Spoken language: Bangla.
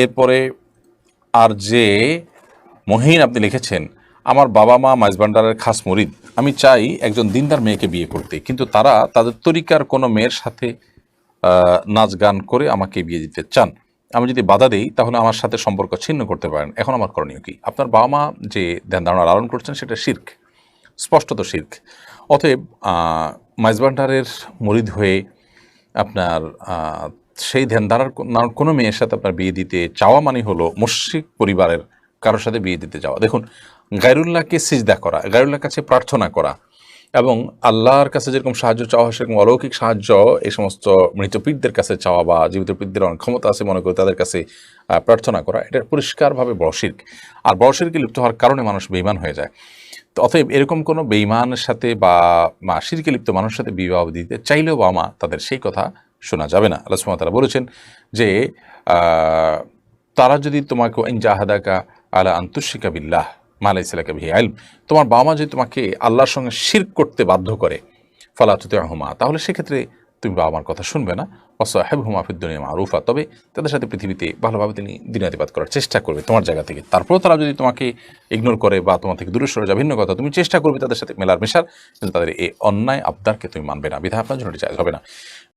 এরপরে আর যে মহিন আপনি লিখেছেন, আমার বাবা মা মাইজবান্ডারের খাস মরিদ, আমি চাই একজন দিনদার মেয়েকে বিয়ে করতে। কিন্তু তারা তাদের তরিকার কোনো মেয়ের সাথে নাচ গান করে আমাকে বিয়ে দিতে চান। আমি যদি বাধা দেই, তাহলে আমার সাথে সম্পর্ক ছিন্ন করতে পারেন। এখন আমার করণীয় কি? আপনার বাবা মা যে ধ্যান ধারণা লালন করছেন, সেটা শির্ক, স্পষ্টত শির্ক। অতএব মাইজবান্ডারের মরিদ হয়ে আপনার সেই ধ্যানধারার কো- না- কোনো মেয়ের সাথে আপনার বিয়ে দিতে চাওয়া মানে হলো মুশ্রিক পরিবারের কারোর সাথে বিয়ে দিতে যাওয়া। দেখুন, গায়রুল্লাহকে সিজদা করা, গায়রুল্লাহর কাছে প্রার্থনা করা এবং আল্লাহর কাছে যেরকম সাহায্য চাওয়া হয়, সেরকম অলৌকিক সাহায্য এই সমস্ত মৃত পীরদের কাছে চাওয়া বা জীবিত পীরদের অনেক ক্ষমতা আছে মনে করে তাদের কাছে প্রার্থনা করা, এটা পরিষ্কারভাবে বড় শির্ক। আর বড় শিরকে লিপ্ত হওয়ার কারণে মানুষ বেইমান হয়ে যায়। তো অতএব এরকম কোনো বেইমানের সাথে বা, মা, শিরকে লিপ্ত মানুষের সাথে বিবাহ দিতে চাইলেও বা মা তাদের সেই কথা শোনা যাবে না। আল্লাহ ওয়া তাআলা বলেছেন যে তারা যদি তোমাকে ইনজাহাদাকা আলা আন্তুশিকা বিল্লাহ মালাইসালাকা বিহি আইল তোমার বাবা মা যদি তোমাকে আল্লাহর সঙ্গে শির করতে বাধ্য করে ফালাতুতে হুমা তাহলে সেক্ষেত্রে তুমি বাবা মার কথা শুনবে না। অসাহেব হুমা ফিদ্দুনিয়া মারুফা, তবে তাদের সাথে পৃথিবীতে ভালোভাবে তিনি দিনাতিপাত করার চেষ্টা করবে তোমার জায়গা থেকে। তারপরেও তারা যদি তোমাকে ইগনোর করে বা তোমার থেকে দূরে সরে যায়, ভিন্ন কথা, তুমি চেষ্টা করবে তাদের সাথে মেলার মেশার, কিন্তু তাদের এই অন্যায় আবদারকে তুমি মানবে না। বিধায় আপনার জন্য হবে না।